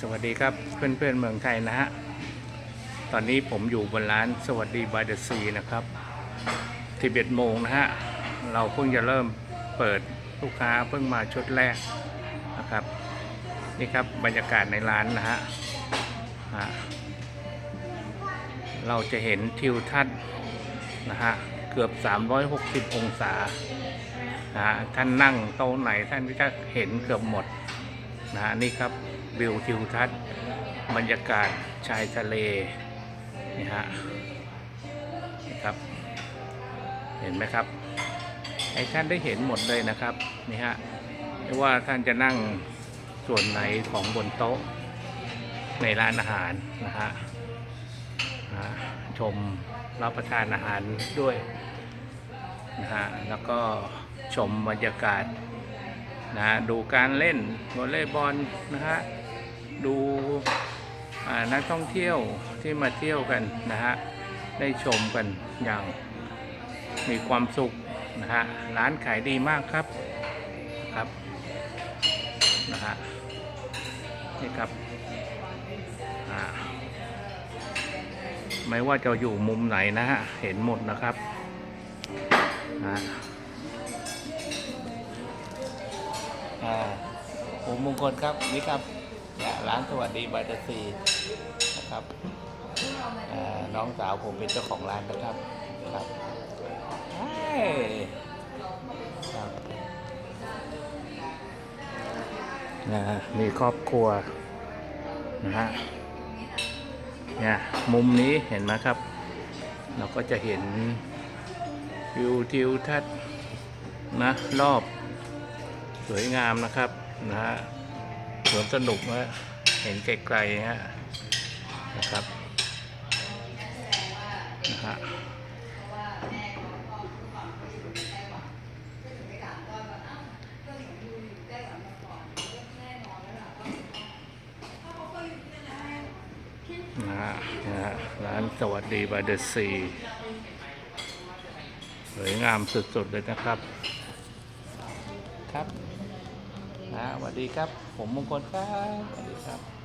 สวัสดีครับเพื่อนเพื่อนเมืองไทยนะฮะ ตอนนี้ผมอยู่บนร้านสวัสดีบายเดอะซีนะครับที่เบ็ดโมงนะฮะ เราเพิ่งจะเริ่มเปิดลูกค้าเพิ่งมาชุดแรกนะครับ นี่ครับบรรยากาศในร้านนะฮะ เราจะเห็นทิวทัศน์นะฮะ เกือบ 360 องศานะฮะท่านนั่งโต๊ะไหนท่านก็จะเห็นเกือบหมด นะฮะนี่ครับวิวทิวทัศน์บรรยากาศชายทะเลนี่ฮะนี่ครับ เห็นไหมครับให้ท่านได้เห็นหมดเลยนะครับนี่ฮะไม่ว่าท่านจะนั่งส่วนไหนของบนโต๊ะในร้านอาหารนะฮะชมรับประทานอาหารด้วยนะฮะแล้วก็ชมบรรยากาศ นะฮะดูการเล่นวอลเลย์บอลนะฮะดูนักท่องเที่ยวที่มาเที่ยวกันนะฮะได้ชมกันอย่างมีความสุขนะฮะร้านขายดีมากครับครับนะฮะนี่ครับไม่ว่าจะอยู่มุมไหนนะฮะเห็นหมดนะครับนะ อ่าผมมงคลครับนี่ครับร้านสวัสดีบายเดอะซีนะครับน้องสาวผมเป็นเจ้าของร้านนะครับครับครับนะฮะมีครอบครัวนะฮะเนี่ยมุมนี้เห็นไหมครับ เราก็จะเห็นวิวทิวทัศน์นะรอบ สวยงามนะครับนะฮะสวนสนุกนะเห็นไกลๆฮะนะครับนะฮะนะฮะนะฮะร้านสวัสดีบายเดอะซีสวยงามสุดๆเลยนะครับครับ นะสวัสดีครับ ผมมงคลครับสวัสดีครับ